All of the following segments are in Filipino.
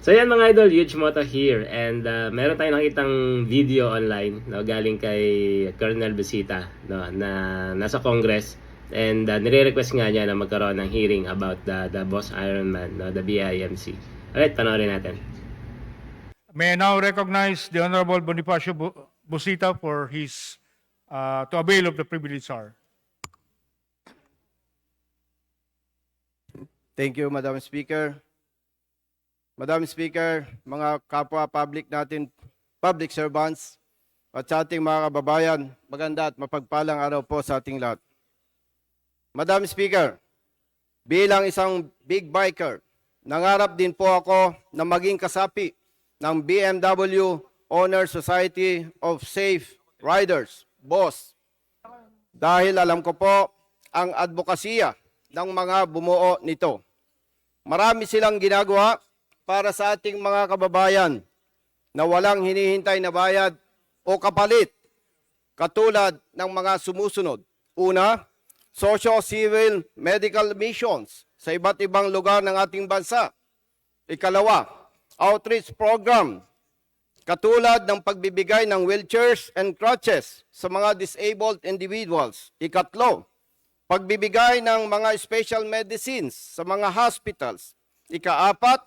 So yan mga idol, Huge Moto here and uh, meron tayong nakitang video online no, galing kay Colonel Busita no, na nasa Congress and uh, nire-request nga niya na magkaroon ng hearing about the, the Boss Ironman, no, the BIMC. Alright, panoorin natin. May I now recognize the Honorable Bonifacio Bu- Busita for his, uh, to avail of the privilege hour. Thank you, Madam Speaker. Madam Speaker, mga kapwa public natin, public servants, at sa ating mga kababayan, maganda at mapagpalang araw po sa ating lahat. Madam Speaker, bilang isang big biker, nangarap din po ako na maging kasapi ng BMW Honor Society of Safe Riders, BOSS. Dahil alam ko po ang advokasya ng mga bumuo nito. Marami silang ginagawa para sa ating mga kababayan na walang hinihintay na bayad o kapalit katulad ng mga sumusunod. Una, socio-civil medical missions sa iba't ibang lugar ng ating bansa. Ikalawa, outreach program katulad ng pagbibigay ng wheelchairs and crutches sa mga disabled individuals. Ikatlo, pagbibigay ng mga special medicines sa mga hospitals. Ikaapat,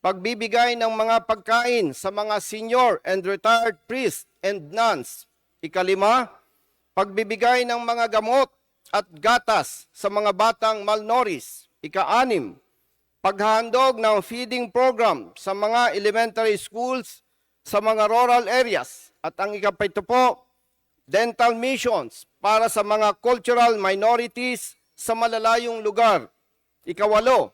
pagbibigay ng mga pagkain sa mga senior and retired priests and nuns. Ikalima, pagbibigay ng mga gamot at gatas sa mga batang malnourished. Ikaanim, paghandog ng feeding program sa mga elementary schools sa mga rural areas. At ang ikapito po, dental missions para sa mga cultural minorities sa malalayong lugar. Ikawalo,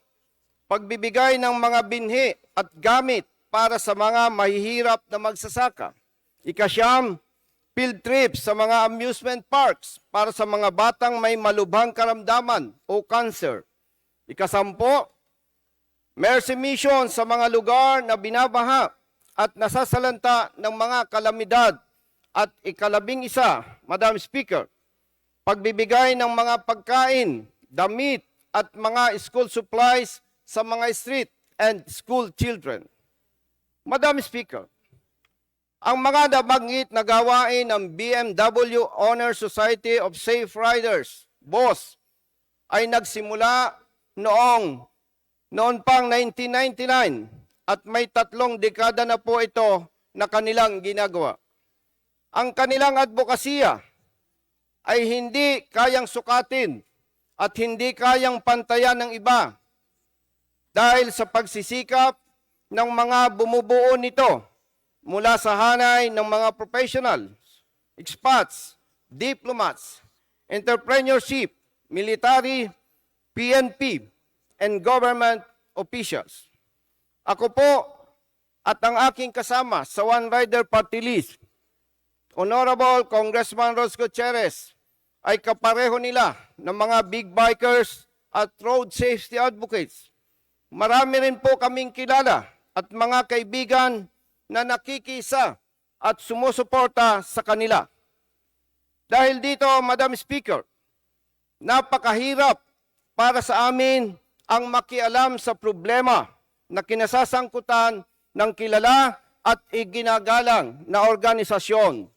pagbibigay ng mga binhi at gamit para sa mga mahihirap na magsasaka. Ikasyam, field trips sa mga amusement parks para sa mga batang may malubhang karamdaman o cancer. Ikasampo, mercy mission sa mga lugar na binabaha at nasasalanta ng mga kalamidad. At ikalabing isa, Madam Speaker, pagbibigay ng mga pagkain, damit at mga school supplies sa mga street and school children. Madam Speaker, ang mga nabanggit na gawain ng BMW Honor Society of Safe Riders, BOSS, ay nagsimula noong noon pang 1999 at may tatlong dekada na po ito na kanilang ginagawa. Ang kanilang advokasya ay hindi kayang sukatin at hindi kayang pantayan ng iba dahil sa pagsisikap ng mga bumubuo nito mula sa hanay ng mga professionals, expats, diplomats, entrepreneurship, military, PNP, and government officials. Ako po at ang aking kasama sa One Rider Party List, Honorable Congressman Ros Gutierrez, ay kapareho nila ng mga big bikers at road safety advocates. Marami rin po kaming kilala at mga kaibigan na nakikisa at sumusuporta sa kanila. Dahil dito, Madam Speaker, napakahirap para sa amin ang makialam sa problema na kinasasangkutan ng kilala at iginagalang na organisasyon.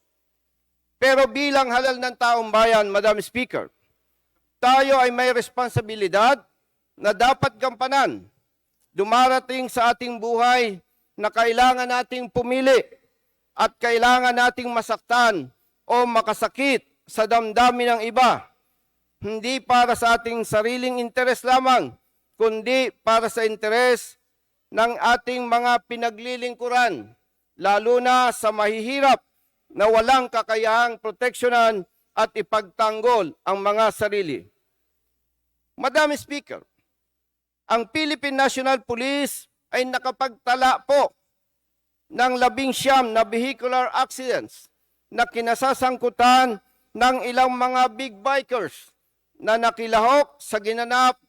Pero bilang halal ng taong bayan, Madam Speaker, tayo ay may responsibilidad na dapat gampanan. Dumarating sa ating buhay na kailangan nating pumili at kailangan nating masaktan o makasakit sa damdamin ng iba. Hindi para sa ating sariling interes lamang, kundi para sa interes ng ating mga pinaglilingkuran, lalo na sa mahihirap na walang kakayahang proteksyonan at ipagtanggol ang mga sarili. Madam Speaker, ang Philippine National Police ay nakapagtala po ng labing siyam na vehicular accidents na kinasasangkutan ng ilang mga big bikers na nakilahok sa ginanap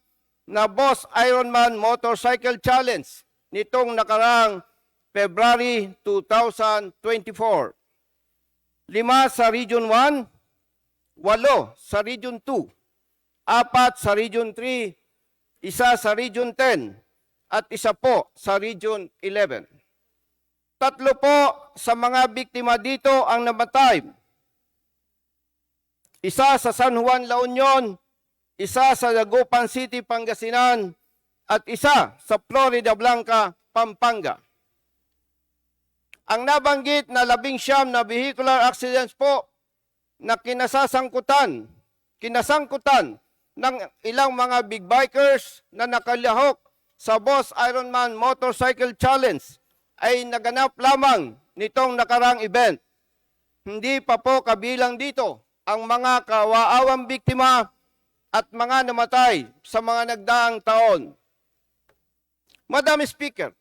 na Boss Ironman Motorcycle Challenge nitong nakarang February 2024. Lima sa Region 1, walo sa Region 2, apat sa Region 3, isa sa Region 10, at isa po sa Region 11. Tatlo po sa mga biktima dito ang namatay. Isa sa San Juan, La Union, isa sa Dagupan City, Pangasinan, at isa sa Florida Blanca, Pampanga. Ang nabanggit na labing siyam na vehicular accidents po na kinasasangkutan, kinasangkutan ng ilang mga big bikers na nakalahok sa Boss Ironman Motorcycle Challenge ay naganap lamang nitong nakarang event. Hindi pa po kabilang dito ang mga kawaawang biktima at mga namatay sa mga nagdaang taon. Madam Speaker,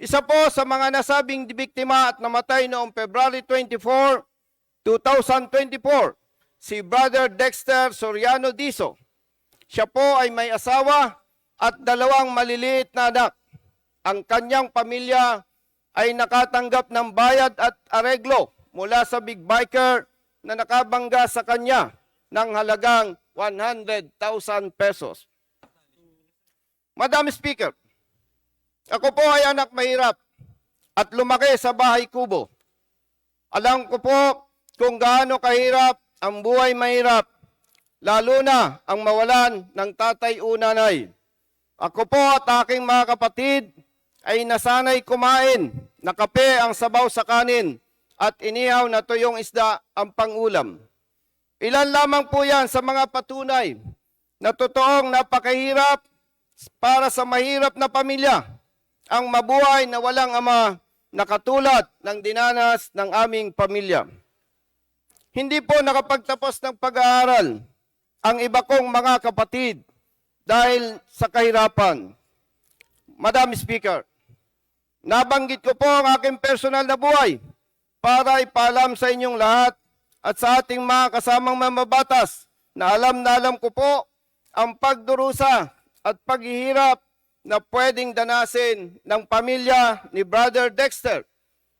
isa po sa mga nasabing biktima at namatay noong February 24, 2024, si Brother Dexter Soriano Diso. Siya po ay may asawa at dalawang maliliit na anak. Ang kanyang pamilya ay nakatanggap ng bayad at areglo mula sa big biker na nakabangga sa kanya ng halagang 100,000 pesos. Madam Speaker, ako po ay anak mahirap at lumaki sa bahay kubo. Alam ko po kung gaano kahirap ang buhay mahirap, lalo na ang mawalan ng tatay unanay. Ako po at aking mga kapatid ay nasanay kumain na kape ang sabaw sa kanin at inihaw na tuyong isda ang pangulam. Ilan lamang po yan sa mga patunay na totoong napakahirap para sa mahirap na pamilya ang mabuhay na walang ama na katulad ng dinanas ng aming pamilya. Hindi po nakapagtapos ng pag-aaral ang iba kong mga kapatid dahil sa kahirapan. Madam Speaker, nabanggit ko po ang aking personal na buhay para ipaalam sa inyong lahat at sa ating mga kasamang mamabatas na alam na alam ko po ang pagdurusa at paghihirap na pwedeng danasin ng pamilya ni Brother Dexter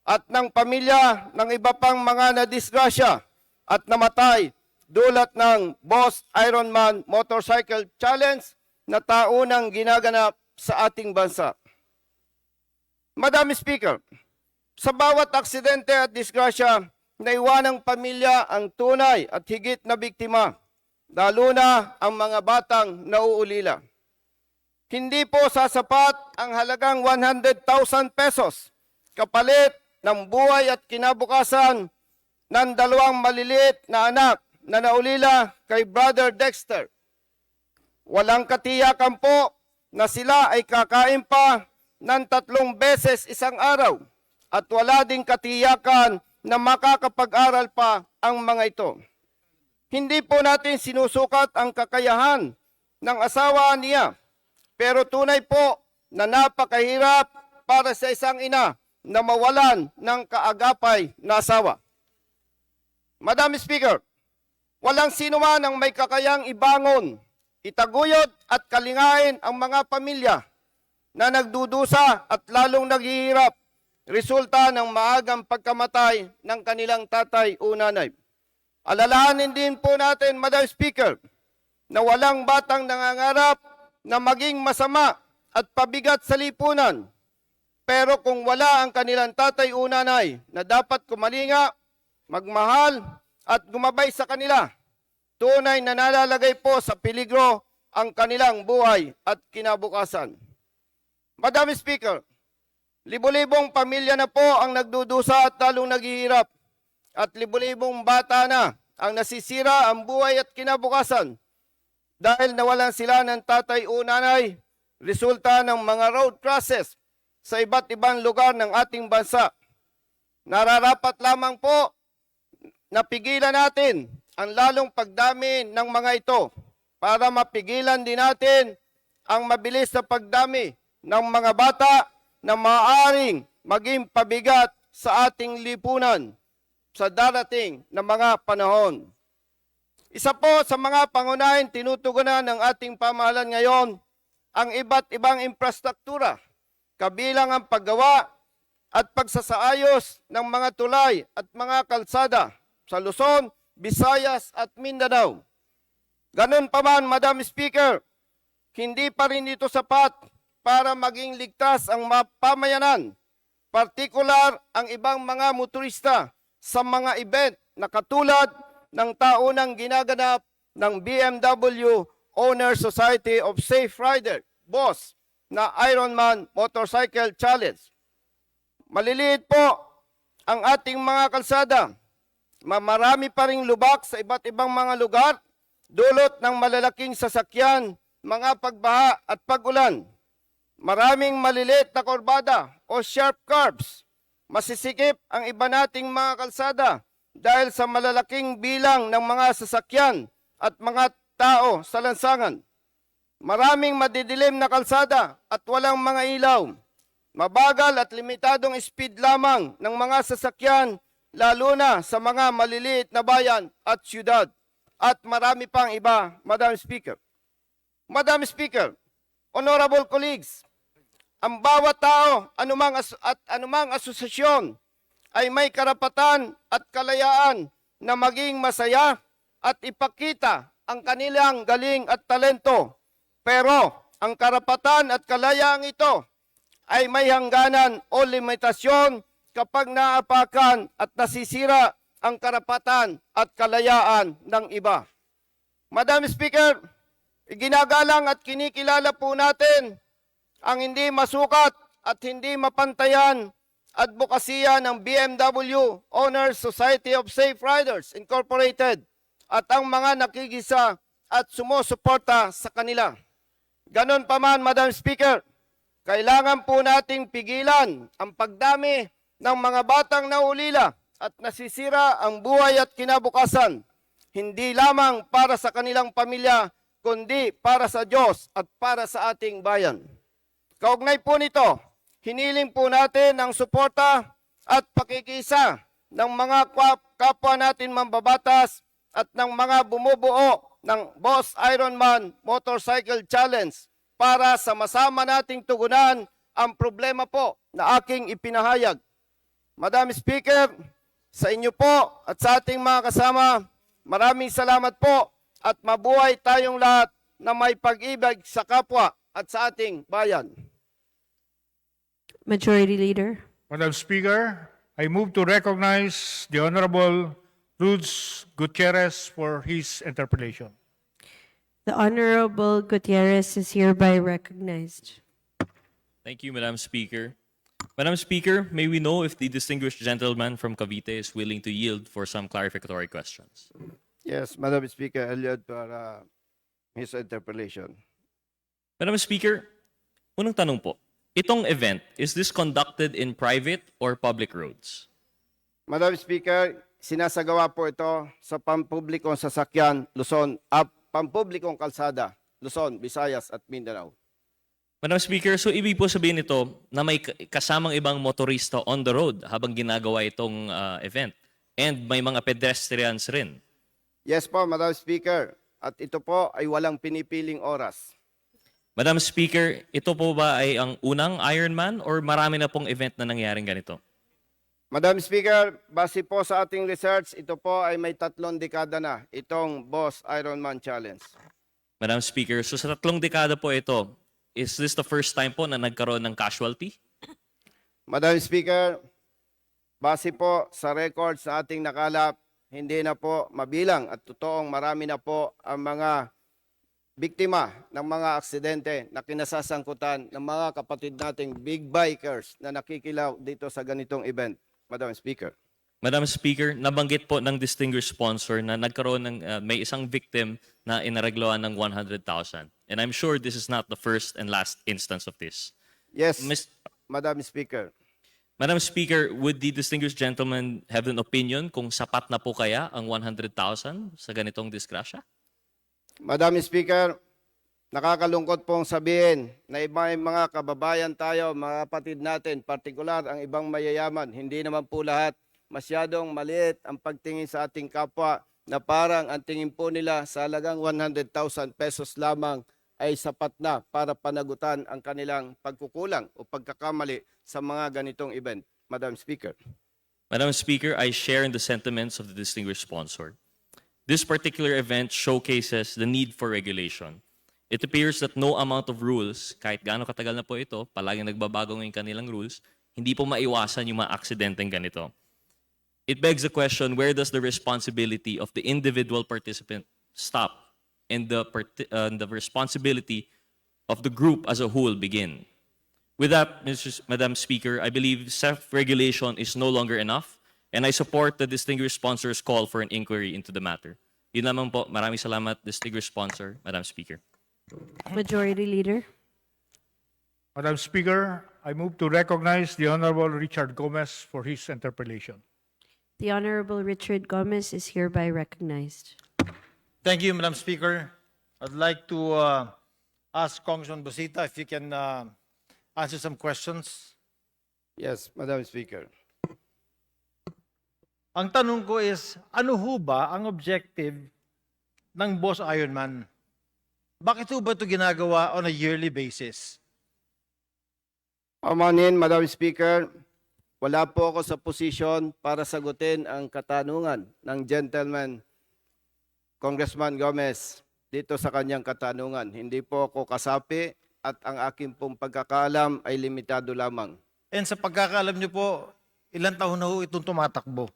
at ng pamilya ng iba pang mga nadisgrasya at namatay dulot ng Boss Ironman Motorcycle Challenge na taunang ginaganap sa ating bansa. Madam Speaker, sa bawat aksidente at disgrasya, naiwanang pamilya ang tunay at higit na biktima, lalo na ang mga batang nauulila. Hindi po sasapat ang halagang 100,000 pesos kapalit ng buhay at kinabukasan ng dalawang maliliit na anak na naulila kay Brother Dexter. Walang katiyakan po na sila ay kakain pa ng tatlong beses isang araw at wala ding katiyakan na makakapag-aral pa ang mga ito. Hindi po natin sinusukat ang kakayahan ng asawa niya, pero tunay po na napakahirap para sa isang ina na mawalan ng kaagapay na asawa. Madam Speaker, walang sino man ang may kakayang ibangon, itaguyod at kalingain ang mga pamilya na nagdudusa at lalong naghihirap resulta ng maagang pagkamatay ng kanilang tatay o nanay. Alalahanin din po natin, Madam Speaker, na walang batang nangangarap na maging masama at pabigat sa lipunan. Pero kung wala ang kanilang tatay o nanay na dapat kumalinga, magmahal at gumabay sa kanila, tunay na nalalagay po sa peligro ang kanilang buhay at kinabukasan. Madam Speaker, libo-libong pamilya na po ang nagdudusa at lalong naghihirap at libo-libong bata na ang nasisira ang buhay at kinabukasan dahil nawalan sila ng tatay o nanay resulta ng mga road crosses sa iba't ibang lugar ng ating bansa. Nararapat lamang po na pigilan natin ang lalong pagdami ng mga ito para mapigilan din natin ang mabilis na pagdami ng mga bata na maaaring maging pabigat sa ating lipunan sa darating na mga panahon. Isa po sa mga pangunahing tinutugunan ng ating pamahalan ngayon ang iba't ibang infrastruktura, kabilang ang paggawa at pagsasaayos ng mga tulay at mga kalsada sa Luzon, Visayas at Mindanao. Ganun pa man, Madam Speaker, hindi pa rin ito sapat para maging ligtas ang ma- pamayanan, partikular ang ibang mga motorista sa mga event na katulad ng taunang ginaganap ng BMW Owner Society of Safe Rider, BOSS, na Ironman Motorcycle Challenge. Maliliit po ang ating mga kalsada. Ma- Marami pa ring lubak sa iba't ibang mga lugar, dulot ng malalaking sasakyan, mga pagbaha at pagulan. Maraming maliliit na korbada o sharp curves. Masisikip ang iba nating mga kalsada dahil sa malalaking bilang ng mga sasakyan at mga tao sa lansangan. Maraming madidilim na kalsada at walang mga ilaw. Mabagal at limitadong speed lamang ng mga sasakyan, lalo na sa mga maliliit na bayan at syudad. At marami pang iba, Madam Speaker. Madam Speaker, honorable colleagues, ang bawat tao anumang as- at anumang asosasyon ay may karapatan at kalayaan na maging masaya at ipakita ang kanilang galing at talento. Pero ang karapatan at kalayaan ito ay may hangganan o limitasyon kapag naapakan at nasisira ang karapatan at kalayaan ng iba. Madam Speaker, iginagalang at kinikilala po natin ang hindi masukat at hindi mapantayan advokasya ng BMW Owners Society of Safe Riders Incorporated at ang mga nakikisa at sumusuporta sa kanila. Ganon pa man, Madam Speaker, kailangan po nating pigilan ang pagdami ng mga batang naulila at nasisira ang buhay at kinabukasan, hindi lamang para sa kanilang pamilya, kundi para sa Diyos at para sa ating bayan. Kaugnay po nito, hiniling po natin ang suporta at pakikisa ng mga kapwa natin mambabatas at ng mga bumubuo ng Boss Ironman Motorcycle Challenge para sa masama nating tugunan ang problema po na aking ipinahayag. Madam Speaker, sa inyo po at sa ating mga kasama, maraming salamat po at mabuhay tayong lahat na may pag-ibig sa kapwa at sa ating bayan. Majority Leader. Madam Speaker, I move to recognize the Honorable Rudes Gutierrez for his interpellation. The Honorable Gutierrez is hereby recognized. Thank you, Madam Speaker. Madam Speaker, may we know if the distinguished gentleman from Cavite is willing to yield for some clarificatory questions? Yes, Madam Speaker, Elliot, para his interpellation. Madam Speaker, unang tanong po, itong event, is this conducted in private or public roads? Madam Speaker, sinasagawa po ito sa pampublikong sasakyan, Luzon, at pampublikong kalsada, Luzon, Visayas at Mindanao. Madam Speaker, so ibig po sabihin nito na may ka- kasamang ibang motorista on the road habang ginagawa itong ah, event. And may mga pedestrians rin. Yes po, Madam Speaker. At ito po ay walang pinipiling oras. Madam Speaker, ito po ba ay ang unang Ironman or marami na pong event na nangyaring ganito? Madam Speaker, base po sa ating research, ito po ay may tatlong dekada na itong Boss Ironman Challenge. Madam Speaker, so sa tatlong dekada po ito, is this the first time po na nagkaroon ng casualty? Madam Speaker, base po sa records na ating nakalap, hindi na po mabilang at totoong marami na po ang mga biktima ng mga aksidente na kinasasangkutan ng mga kapatid nating big bikers na nakikilaw dito sa ganitong event. Madam Speaker. Madam Speaker, nabanggit po ng distinguished sponsor na nagkaroon ng uh, may isang victim na inaregloan ng 100,000. And I'm sure this is not the first and last instance of this. Yes, Miss, Madam Speaker. Madam Speaker, would the distinguished gentleman have an opinion kung sapat na po kaya ang 100,000 sa ganitong disgrasya? Madam Speaker, nakakalungkot pong sabihin na ibang mga kababayan tayo, mga kapatid natin, partikular ang ibang mayayaman, hindi naman po lahat masyadong maliit ang pagtingin sa ating kapwa na parang ang tingin po nila sa halagang 100,000 pesos lamang ay sapat na para panagutan ang kanilang pagkukulang o pagkakamali sa mga ganitong event. Madam Speaker. Madam Speaker, I share in the sentiments of the distinguished sponsor. This particular event showcases the need for regulation. It appears that no amount of rules, kahit gaano katagal na po ito, palaging nagbabago ng kanilang rules, hindi po maiwasan yung mga aksidenteng ganito. It begs the question, where does the responsibility of the individual participant stop and the, uh, the responsibility of the group as a whole begin? With that, Mr. Madam Speaker, I believe self-regulation is no longer enough, and I support the distinguished sponsor's call for an inquiry into the matter. Yun lamang po. Maraming salamat, distinguished sponsor, Madam Speaker. Majority Leader. Madam Speaker, I move to recognize the Honorable Richard Gomez for his interpellation. The Honorable Richard Gomez is hereby recognized. Thank you, Madam Speaker. I'd like to uh, ask Congressman Busita if you can uh, answer some questions. Yes, Madam Speaker. Ang tanong ko is, ano ho ba ang objective ng Boss Ironman? Bakit ho ba ito ginagawa on a yearly basis? Pamanin, Madam Speaker, wala po ako sa posisyon para sagutin ang katanungan ng gentleman Congressman Gomez dito sa kanyang katanungan. Hindi po ako kasapi at ang aking pong pagkakaalam ay limitado lamang. And sa pagkakaalam niyo po, ilang taon na ho itong tumatakbo?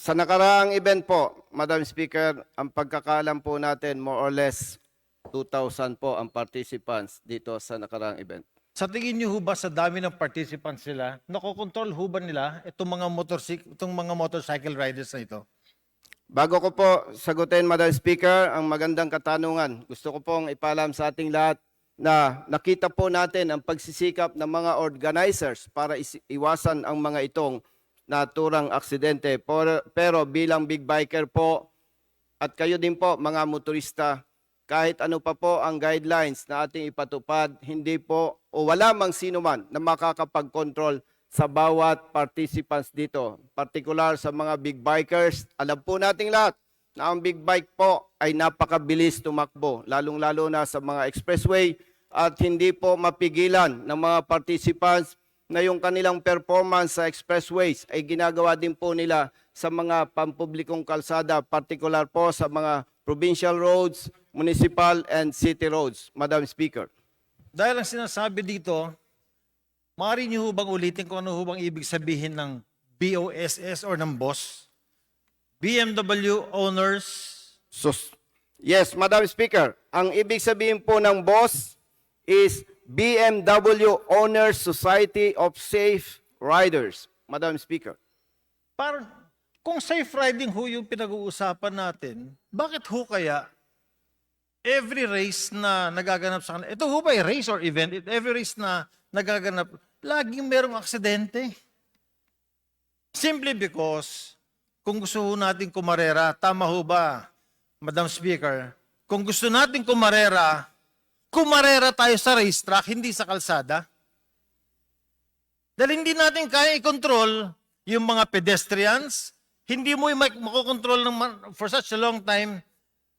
Sa nakaraang event po, Madam Speaker, ang pagkakaalam po natin more or less 2,000 po ang participants dito sa nakaraang event. Sa tingin niyo ho ba sa dami ng participants nila, nakokontrol ho ba nila itong mga, motorcycle, itong mga motorcycle riders na ito? Bago ko po sagutin, Madam Speaker, ang magandang katanungan, gusto ko pong ipalam sa ating lahat na nakita po natin ang pagsisikap ng mga organizers para iwasan ang mga itong naturang aksidente. Pero bilang big biker po, at kayo din po mga motorista, kahit ano pa po ang guidelines na ating ipatupad, hindi po o wala mang sino man na makakapag-control sa bawat participants dito. Particular sa mga big bikers, alam po nating lahat na ang big bike po ay napakabilis tumakbo, lalong-lalo na sa mga expressway at hindi po mapigilan ng mga participants na yung kanilang performance sa expressways ay ginagawa din po nila sa mga pampublikong kalsada, particular po sa mga provincial roads, municipal and city roads, Madam Speaker. Dahil ang sinasabi dito, maaari niyo bang ulitin kung ano ho bang ibig sabihin ng BOSS or ng boss? BMW owners, So, yes, Madam Speaker, ang ibig sabihin po ng boss is BMW Owners Society of Safe Riders, Madam Speaker. parang kung safe riding ho yung pinag-uusapan natin, bakit ho kaya every race na nagaganap sa kanila, ito ho ba race or event? Every race na nagaganap, laging merong aksidente. Simply because, kung gusto ho natin kumarera, tama ho ba, Madam Speaker, kung gusto natin kumarera, kumarera tayo sa racetrack, hindi sa kalsada. Dahil hindi natin kaya i-control yung mga pedestrians, hindi mo makokontrol for such a long time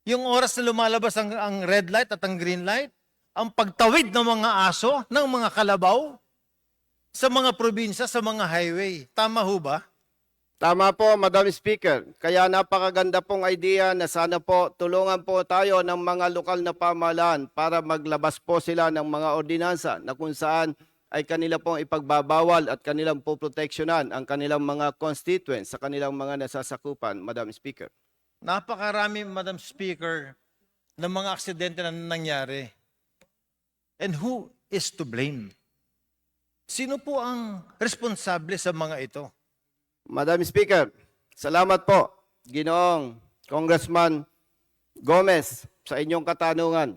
yung oras na lumalabas ang, ang red light at ang green light, ang pagtawid ng mga aso, ng mga kalabaw, sa mga probinsya, sa mga highway. Tama ho ba? Tama po, Madam Speaker. Kaya napakaganda pong idea na sana po tulungan po tayo ng mga lokal na pamahalaan para maglabas po sila ng mga ordinansa na kung saan ay kanila pong ipagbabawal at kanilang po proteksyonan ang kanilang mga constituents sa kanilang mga nasasakupan, Madam Speaker. Napakarami, Madam Speaker, ng mga aksidente na nangyari. And who is to blame? Sino po ang responsable sa mga ito? Madam Speaker, salamat po, Ginoong Congressman Gomez, sa inyong katanungan.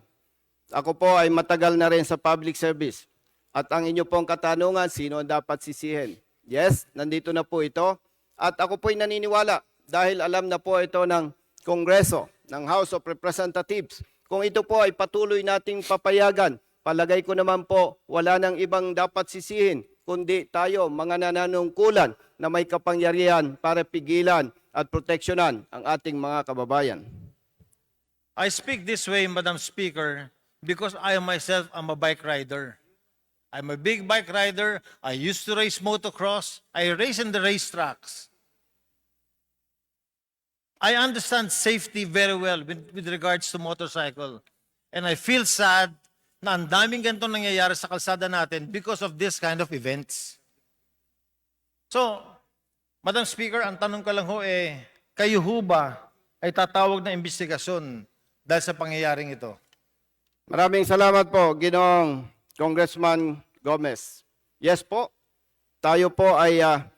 Ako po ay matagal na rin sa public service. At ang inyo pong katanungan, sino ang dapat sisihin? Yes, nandito na po ito. At ako po'y naniniwala dahil alam na po ito ng Kongreso, ng House of Representatives. Kung ito po ay patuloy nating papayagan, palagay ko naman po wala nang ibang dapat sisihin kundi tayo mga nananungkulan na may kapangyarihan para pigilan at proteksyonan ang ating mga kababayan. I speak this way, Madam Speaker, because I myself am a bike rider. I'm a big bike rider. I used to race motocross. I race in the racetracks. I understand safety very well with, with regards to motorcycle. And I feel sad na ang daming ganito nangyayari sa kalsada natin because of this kind of events. So, Madam Speaker, ang tanong ko lang ho eh, kayo ho ba ay tatawag na investigasyon dahil sa pangyayaring ito? Maraming salamat po, Ginoong Congressman Gomez. Yes po, tayo po ay ah,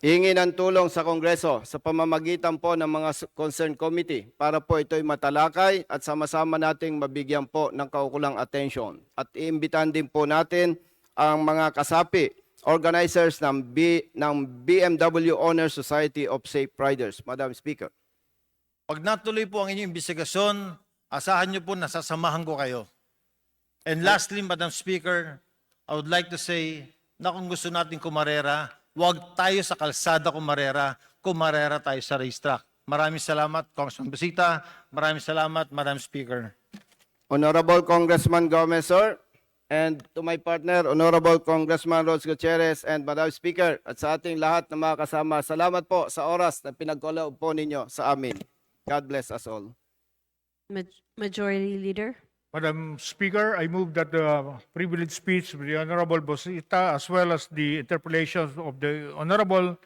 hingi ng tulong sa Kongreso sa pamamagitan po ng mga concerned committee para po ito'y matalakay at sama-sama nating mabigyan po ng kaukulang attention. At iimbitahan din po natin ang mga kasapi, organizers ng, B, ng BMW Honor Society of Safe Riders. Madam Speaker. Pag natuloy po ang inyong investigasyon, asahan niyo po na sasamahan ko kayo. And lastly, Madam Speaker, I would like to say na kung gusto natin kumarera, huwag tayo sa kalsada kumarera, kumarera tayo sa racetrack. Maraming salamat, Congressman Basita. Maraming salamat, Madam Speaker. Honorable Congressman Gomez, sir. And to my partner, Honorable Congressman Rose Gutierrez and Madam Speaker, at sa ating lahat na mga kasama, salamat po sa oras na pinagkaloob po ninyo sa amin. God bless us all. Maj- Majority Leader. Madam Speaker, I move that the privileged speech of the Honorable Bosita as well as the interpellations of the Honorable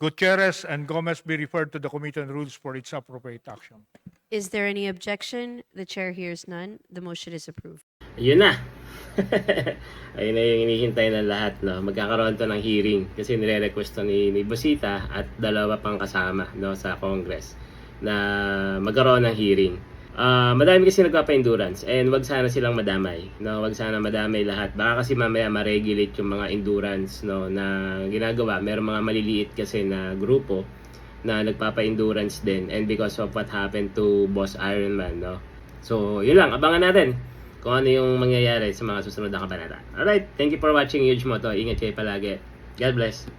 Gutierrez and Gomez be referred to the Committee on Rules for its appropriate action. Is there any objection? The chair hears none. The motion is approved. Ayun na. Ayun na yung hinihintay ng lahat. No? Magkakaroon to ng hearing kasi nire-request to ni, ni Busita at dalawa pang kasama no, sa Congress na magkaroon ng hearing. Ah, madami kasi nagpapa-endurance and wag sana silang madamay. No, wag sana madamay lahat. Baka kasi mamaya ma-regulate yung mga endurance no na ginagawa. Merong mga maliliit kasi na grupo na nagpapa-endurance din and because of what happened to Boss Ironman, no. So, yun lang, abangan natin kung ano yung mangyayari sa mga susunod na kabanata. Alright, thank you for watching Huge Moto. Ingat kayo palagi. God bless.